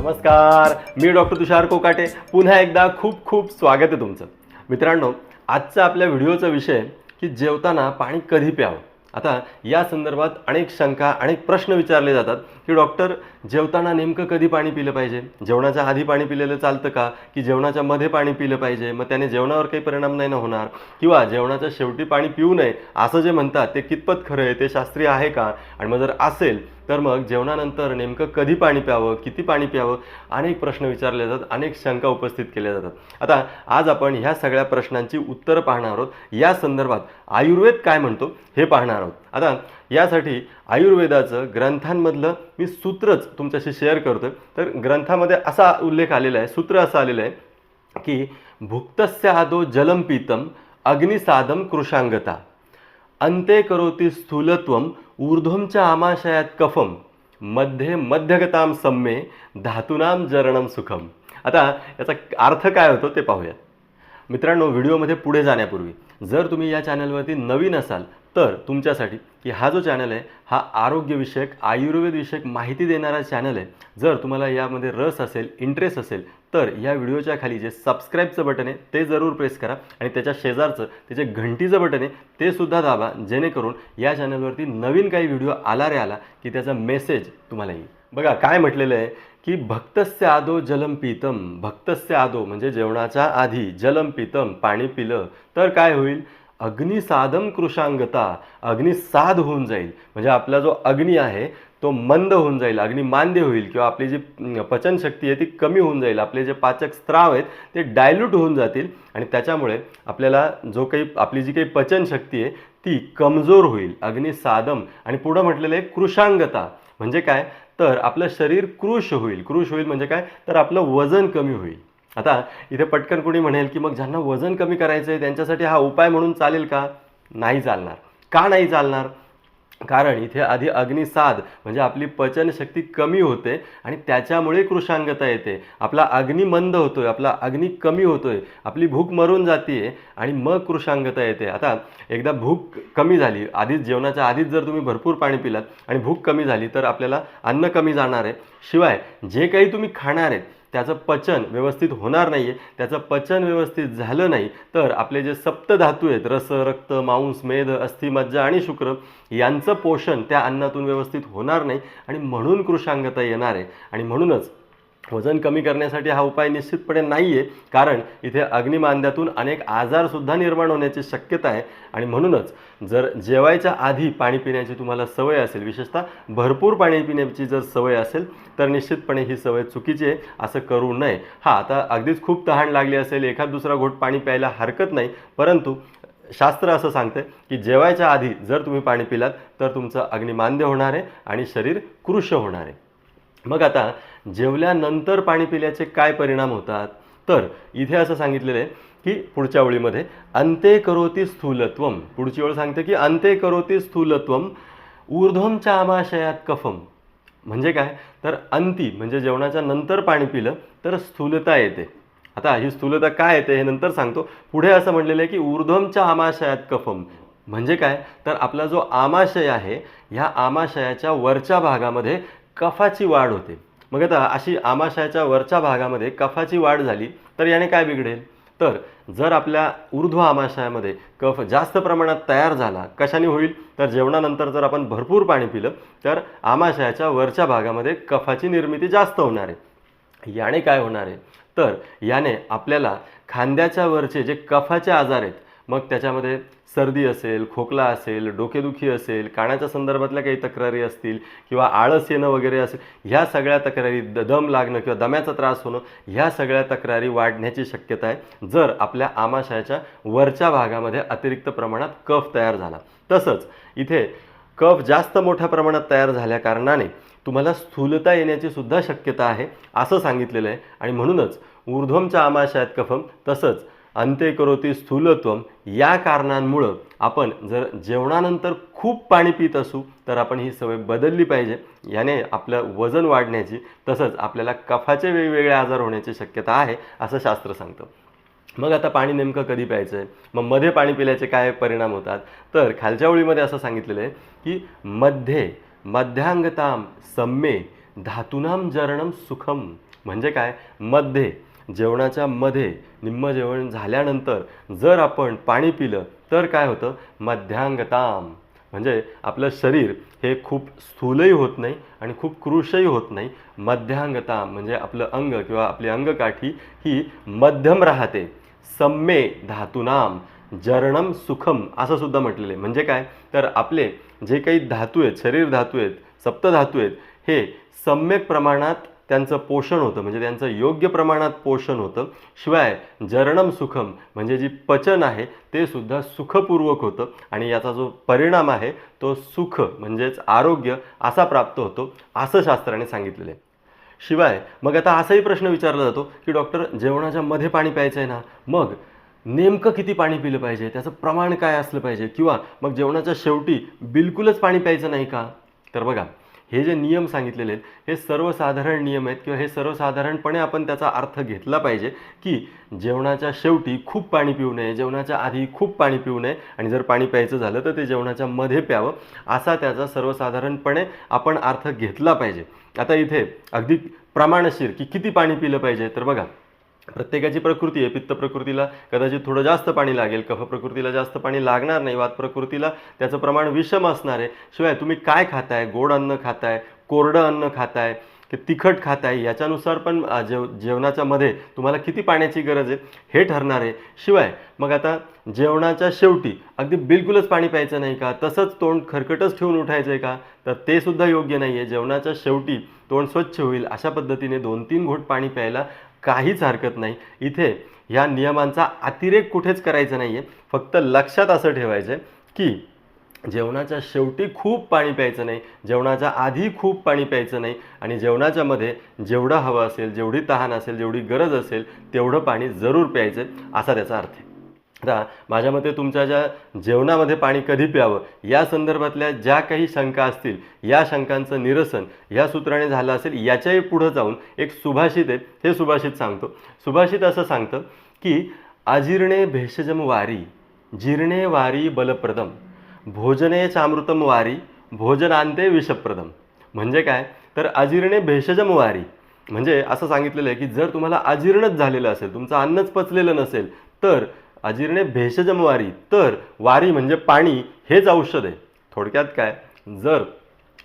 नमस्कार मी डॉक्टर तुषार कोकाटे. पुन्हा एकदा खूप खूप स्वागत आहे तुमचं. मित्रांनो आजचा आपल्या व्हिडिओचा विषय की जेवताना पाणी कधी प्यावं? आता या संदर्भात अनेक शंका अनेक प्रश्न विचारले जातात की डॉक्टर जेवताना नेमकं कधी पाणी पिलं पाहिजे? जेवणाच्या आधी पाणी पिलेलं चालतं का? की जेवणाच्या मध्ये पाणी पिलं पाहिजे? मग त्याने जेवणावर काही परिणाम नाही ना होणार? किंवा जेवणाच्या शेवटी पाणी पिऊ नये? असं जे म्हणतात ते कितपत खरं आहे? ते शास्त्रीय आहे का? आणि मग जर असेल तर मग जेवणानंतर नेमकं कधी पाणी प्यावं किती पाणी प्यावं अनेक प्रश्न विचारले जातात अनेक शंका उपस्थित केल्या जातात. आता आज आपण ह्या सगळ्या प्रश्नांची उत्तरं पाहणार आहोत. या संदर्भात आयुर्वेद काय म्हणतो हे पाहणार आहोत. आता यासाठी आयुर्वेदाचं ग्रंथांमधलं मी सूत्रच तुमच्याशी शेअर करतो तर ग्रंथामध्ये असा उल्लेख आलेला आहे सूत्र असं आलेलं आहे की भुक्तस्य आदो जलम पीतम अग्निसादम कृशांगता अंते करोति स्थूलत्वम ऊर्ध्वमच्या आमाशयात कफम। मध्ये मध्यगताम सम्मे धातुनाम जरणम सुखम। आता याचा अर्थ काय होतो ते पाहूयात। मित्रांनो व्हिडिओमध्ये पुढे जाण्यापूर्वी जर तुम्ही या चॅनलवरती नवीन असाल तर तुमच्यासाठी की हा जो चॅनल आहे हा आरोग्यविषयक आयुर्वेदविषयक माहिती देणारा चॅनल आहे जर तुम्हाला यामध्ये रस असेल इंटरेस्ट असेल तर या व्हिडिओच्या खाली जे सबस्क्राईबचं बटन आहे ते जरूर प्रेस करा. आणि त्याच्या शेजारचं त्याचे घंटीचं बटन आहे ते सुद्धा दाबा जेणेकरून या चॅनलवरती नवीन काही व्हिडिओ आला रे आला की त्याचा मेसेज तुम्हाला येईल. बघा काय म्हटलेलं आहे की भक्तस्य आदो जलम पितम भक्तस्य आदो म्हणजे जेवणाच्या आधी जलम पितम पाणी पिलं तर काय होईल? अग्निसाधम कृशांगता अग्निसाध होऊन जाईल. म्हणजे आपला जो अग्नी आहे तो मंद होऊन जाईल अग्नी मांद्य होईल किंवा आपली जी पचनशक्ती आहे ती कमी होऊन जाईल आपले जे पाचक स्त्राव आहेत ते डायल्यूट होऊन जातील आणि त्याच्यामुळे आपल्याला जो काही आपली जी काही पचनशक्ती आहे ती कमजोर होईल. अग्निसाधम आणि पुढं म्हटलेलं आहे कृषांगता. म्हणजे काय? तर आपलं शरीर कृष होईल. कृष होईल म्हणजे काय? तर आपलं वजन कमी होईल. आता इथे पटकन कोणी म्हणेल की मग ज्यांना वजन कमी करायचं आहे त्यांच्यासाठी हा उपाय म्हणून चालेल का? नाही चालणार. का नाही चालणार? कारण इथे आधी अग्निसाद म्हणजे आपली पचनशक्ती कमी होते आणि त्याच्यामुळे कृषांगता येते. आपला अग्नी मंद होतोय आपला अग्नी कमी होतोय आपली भूक मरून जाते आणि मग कृषांगता येते. आता एकदा भूक कमी झाली आधीच जेवणाच्या आधीच जर तुम्ही भरपूर पाणी पिलात आणि भूक कमी झाली तर आपल्याला अन्न कमी जाणार आहे. शिवाय जे काही तुम्ही खाणार आहेत त्याचं पचन व्यवस्थित होणार नाही आहे त्याचं पचन व्यवस्थित झालं नाही तर आपले जे सप्तधातू आहेत रस रक्त मांस मेद अस्थि मज्जा आणि शुक्र यांचं पोषण त्या अन्नातून व्यवस्थित होणार नाही आणि म्हणून कृषांगता येणार आहे. आणि म्हणूनच वजन कमी करण्यासाठी हा उपाय निश्चितपणे नाही आहे कारण इथे अग्निमांद्यातून अनेक आजारसुद्धा निर्माण होण्याची शक्यता आहे. आणि म्हणूनच जर जेवायच्या आधी पाणी पिण्याची तुम्हाला सवय असेल विशेषतः भरपूर पाणी पिण्याची जर सवय असेल तर निश्चितपणे ही सवय चुकीची आहे असं करू नये. हा आता अगदीच खूप तहान लागली असेल एखाद दुसरा घोट पाणी प्यायला हरकत नाही परंतु शास्त्र असं सांगतं की जेवायच्या आधी जर तुम्ही पाणी पिलात तर तुमचं अग्निमांद्य होणार आहे आणि शरीर कृश होणार आहे. मग आता जेवल्यानंतर पाणी पिल्याचे काय परिणाम होतात? तर इथे असं सांगितलेलं आहे की पुढच्या ओळीमध्ये अंते करोती स्थूलत्वम पुढची ओळ सांगते की अंते करोती स्थूलत्वम ऊर्ध्वमच्या आमाशयात कफम. म्हणजे काय? तर अंती म्हणजे जेवणाच्या नंतर पाणी पिलं तर स्थूलता येते. आता ही स्थूलता काय येते हे नंतर सांगतो. पुढे असं म्हणलेलं आहे की ऊर्ध्वमच्या आमाशयात कफम. म्हणजे काय? तर आपला जो आमाशय आहे ह्या आमाशयाच्या वरच्या भागामध्ये कफाची वाढ होते. मग आता अशी आमाशयाच्या वरच्या भागामध्ये कफाची वाढ झाली तर याने काय बिघडेल? तर जर आपल्या ऊर्ध्व आमाशयामध्ये कफ जास्त प्रमाणात तयार झाला कशाने होईल? तर जेवणानंतर जर आपण भरपूर पाणी पिलं तर आमाशयाच्या वरच्या भागामध्ये कफाची निर्मिती जास्त होणार आहे. याने काय होणार आहे? तर याने आपल्याला खांद्याच्या वरचे जे कफाचे आजार आहेत मग त्याच्यामध्ये सर्दी असेल खोकला असेल डोकेदुखी असेल कानाच्या संदर्भातल्या काही तक्रारी असतील किंवा आळस येणं वगैरे असेल ह्या सगळ्या तक्रारी द दम लागणं किंवा दम्याचा त्रास होणं ह्या सगळ्या तक्रारी वाढण्याची शक्यता आहे. जर आपल्या आमाशयाच्या वरच्या भागामध्ये अतिरिक्त प्रमाणात कफ तयार झाला. तसंच इथे कफ जास्त मोठ्या प्रमाणात तयार झाल्या कारणाने तुम्हाला स्थूलता येण्याची सुद्धा शक्यता आहे असं सांगितलेलं आहे. आणि म्हणूनच ऊर्ध्वमच्या आमाशयात कफम तसंच अंत्य करोती स्थूलत्वम या कारणांमुळं आपण जर जेवणानंतर खूप पाणी पित असू तर आपण ही सवय बदलली पाहिजे. याने आपलं वजन वाढण्याची तसंच आपल्याला कफाचे वेगवेगळे आजार होण्याची शक्यता आहे असं शास्त्र सांगतं. मग आता पाणी नेमकं कधी प्यायचं आहे मग मध्ये पाणी पिल्याचे काय परिणाम होतात? तर खालच्या ओळीमध्ये असं सांगितलेलं आहे की मध्ये मध्यांगताम सम्मे धातुनाम जरणम सुखम म्हणजे काय? मध्ये जेवणाच्या मध्ये निम्म जेवण झाल्यानंतर जर आपण पाणी पिलं तर काय होतं? मध्यांगताम. म्हणजे आपलं शरीर हे खूप स्थूलही होत नाही आणि खूप कृशही होत नाही. मध्यांगता म्हणजे आपलं अंग किंवा आपली अंगकाठी ही मध्यम राहते. सम्मे धातूनाम जरणम सुखम असं सुद्धा म्हटलेलं आहे. म्हणजे काय? तर आपले जे काही धातू आहेत शरीर धातू आहेत सप्तधातू आहेत हे सम्यक प्रमाणात त्यांचं पोषण होतं म्हणजे त्यांचं योग्य प्रमाणात पोषण होतं. शिवाय जरणम सुखम म्हणजे जी पचन आहे ते सुद्धा सुखपूर्वक होतं. आणि याचा जो परिणाम आहे तो सुख म्हणजेच आरोग्य असा प्राप्त होतो असं शास्त्राने सांगितलेलं आहे. शिवाय मग आता असाही प्रश्न विचारला जातो की डॉक्टर जेवणाच्या मध्ये पाणी प्यायचं आहे ना? मग नेमकं किती पाणी पिलं पाहिजे? त्याचं प्रमाण काय असलं पाहिजे? किंवा मग जेवणाच्या शेवटी बिलकुलच पाणी प्यायचं नाही का? तर बघा हे जे नियम सांगितलेले आहेत हे सर्वसाधारण नियम आहेत किंवा हे सर्वसाधारणपणे आपण त्याचा अर्थ घेतला पाहिजे की जेवणाच्या शेवटी खूप पाणी पिऊ नये जेवणाच्या आधी खूप पाणी पिऊ नये आणि जर पाणी प्यायचं झालं तर ते जेवणाच्या मध्ये प्यावं असा त्याचा सर्वसाधारणपणे आपण अर्थ घेतला पाहिजे. आता इथे अगदी प्रमाणशीर की किती पाणी पिलं पाहिजे तर बघा प्रत्येकाची प्रकृती आहे. पित्त प्रकृतीला कदाचित थोडं जास्त पाणी लागेल कफ प्रकृतीला जास्त पाणी लागणार नाही वात प्रकृतीला त्याचं प्रमाण विषम असणार आहे. शिवाय तुम्ही काय खाताय? गोड अन्न खाताय कोरडं अन्न खाताय की तिखट खाताय याच्यानुसार पण जेव जेवणाच्या मध्ये तुम्हाला किती पाण्याची गरज आहे? हे ठरणार आहे. शिवाय मग आता जेवणाच्या शेवटी अगदी बिलकुलच पाणी प्यायचं नाही का? तसंच तोंड खरकटच ठेवून उठायचं आहे का? तर ते सुद्धा योग्य नाही आहे जेवणाच्या शेवटी तोंड स्वच्छ होईल. अशा पद्धतीने दोन तीन घोट पाणी प्यायला काहीच हरकत नाही. इथे ह्या नियमांचा अतिरेक कुठेच करायचा नाही आहे फक्त लक्षात असं ठेवायचं आहे की जेवणाच्या शेवटी खूप पाणी प्यायचं नाही जेवणाच्या आधी खूप पाणी प्यायचं नाही आणि जेवणाच्या मध्ये जेवढं हवं असेल जेवढी तहान असेल जेवढी गरज असेल तेवढं पाणी जरूर प्यायचं असा त्याचा अर्थ आहे. आता माझ्या मते तुमच्या ज्या जेवणामध्ये पाणी कधी प्यावं या संदर्भातल्या ज्या काही शंका असतील या शंकांचं निरसन या सूत्राने झालं असेल याच्याही पुढं जाऊन एक सुभाषित आहे हे सुभाषित सांगतो. सुभाषित असं सांगतं की अजीर्णे भेषजम वारी जीर्णे वारी बलप्रदम भोजने चामृतम वारी भोजनांते विषप्रदम म्हणजे काय? तर अजीर्णे भेषजम वारी. म्हणजे असं सांगितलेलं आहे की जर तुम्हाला अजीर्णच झालेलं असेल तुमचं अन्नच पचलेलं नसेल तर अजीर्णे भेषजम वारी तर वारी म्हणजे पाणी हेच औषध आहे. थोडक्यात काय? जर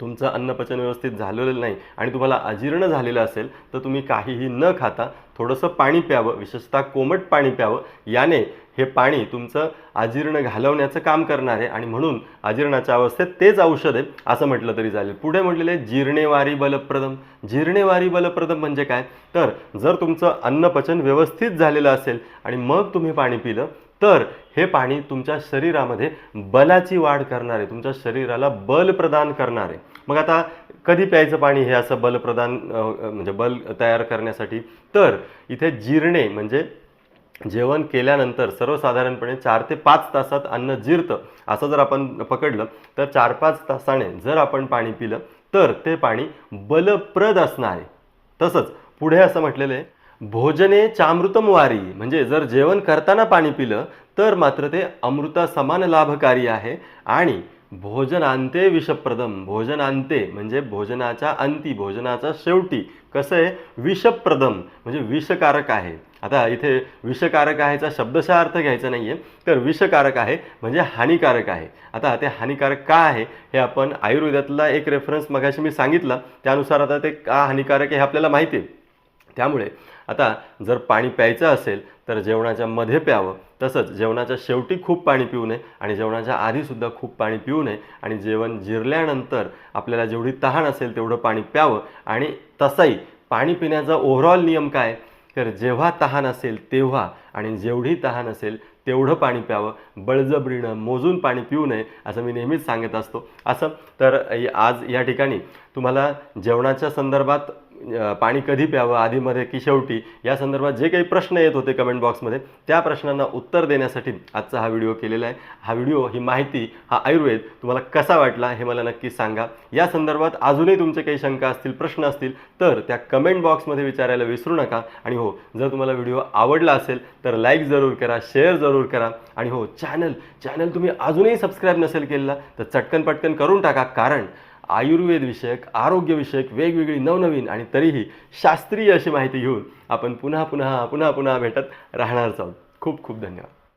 तुमचं अन्नपचन व्यवस्थित झालेलं नाही आणि तुम्हाला अजीर्ण झालेलं असेल तर तुम्ही काहीही न खाता थोडंसं पाणी प्यावं विशेषतः कोमट पाणी प्यावं. याने हे पाणी तुमचं अजीर्ण घालवण्याचं काम करणार आहे आणि म्हणून अजीर्णाच्या अवस्थेत तेच औषध आहे असं म्हटलं तरी चालेल. पुढे म्हटलेलं आहे जीर्णेवारी बलप्रदम. जीर्णेवारी बलप्रदम म्हणजे काय? तर जर तुमचं अन्नपचन व्यवस्थित झालेलं असेल आणि मग तुम्ही पाणी पिलं तर हे पाणी तुमच्या शरीरामध्ये बलाची वाढ करणार आहे तुमच्या शरीराला बल प्रदान करणार. आहे मग आता कधी प्यायचं पाणी हे असं बल प्रदान म्हणजे बल तयार करण्यासाठी? तर इथे जिरणे म्हणजे जेवण केल्यानंतर सर्वसाधारणपणे चार ते पाच तासात अन्न जिरतं. असं जर आपण पकडलं तर चार पाच तासाने जर आपण पाणी पिलं तर ते पाणी बलप्रद असणार आहे. तसंच पुढे असं म्हटलेलं आहे भोजने चामृतम वारी. म्हणजे जर जेवण करताना पाणी पिलं तर मात्र ते अमृता समान लाभकारी आहे. आणि भोजनांते विषप्रदम भोजनांते म्हणजे भोजनाच्या अंती भोजनाच्या शेवटी. कसं आहे? विषप्रदम म्हणजे विषकारक आहे. आता इथे विषकारक आहेचा शब्दशा अर्थ घ्यायचा नाही आहे तर विषकारक आहे म्हणजे हानिकारक आहे. आता ते हानिकारक का आहे? हे आपण आयुर्वेदातला एक रेफरन्स मगाशी मी सांगितलं. त्यानुसार आता ते का हानिकारक आहे हे आपल्याला माहिती आहे. त्यामुळे आता जर पाणी प्यायचं असेल तर जेवणाच्या मध्ये प्यावं. तसंच जेवणाच्या शेवटी खूप पाणी पिऊ नये आणि जेवणाच्या आधीसुद्धा खूप पाणी पिऊ नये आणि जेवण जिरल्यानंतर आपल्याला जेवढी तहान असेल तेवढं पाणी प्यावं. आणि तसाही पाणी पिण्याचा ओव्हरऑल नियम काय? तर जेव्हा तहान असेल तेव्हा आणि जेवढी तहान असेल तेवढं पाणी प्यावं. बळजबरीनं मोजून पाणी पिऊ नये असं मी नेहमीच सांगत असतो. असं तर आज या ठिकाणी तुम्हाला जेवणाच्या संदर्भात पाणी कधी प्यावं आधीमध्ये की शेवटी या संदर्भात जे काही प्रश्न येत होते कमेंट बॉक्समध्ये त्या प्रश्नांना उत्तर देण्यासाठी आजचा हा व्हिडिओ केलेला आहे. हा व्हिडिओ ही माहिती हा आयुर्वेद तुम्हाला कसा वाटला हे मला नक्की सांगा. या संदर्भात अजूनही तुमचे काही शंका असतील प्रश्न असतील तर त्या कमेंट बॉक्समध्ये विचारायला विसरू नका. आणि हो जर तुम्हाला व्हिडिओ आवडला असेल तर लाईक जरूर करा शेअर जरूर करा. आणि हो चॅनल चॅनल तुम्ही अजूनही सबस्क्राईब नसेल केलेला तर चटकन पटकन करून टाका. कारण आयुर्वेदविषयक आरोग्यविषयक वेगवेगळी नवनवीन आणि तरीही शास्त्रीय अशी माहिती घेऊन आपण पुन्हा पुन्हा पुन्हा पुन्हा भेटत राहणारच आहोत. खूप खूप धन्यवाद.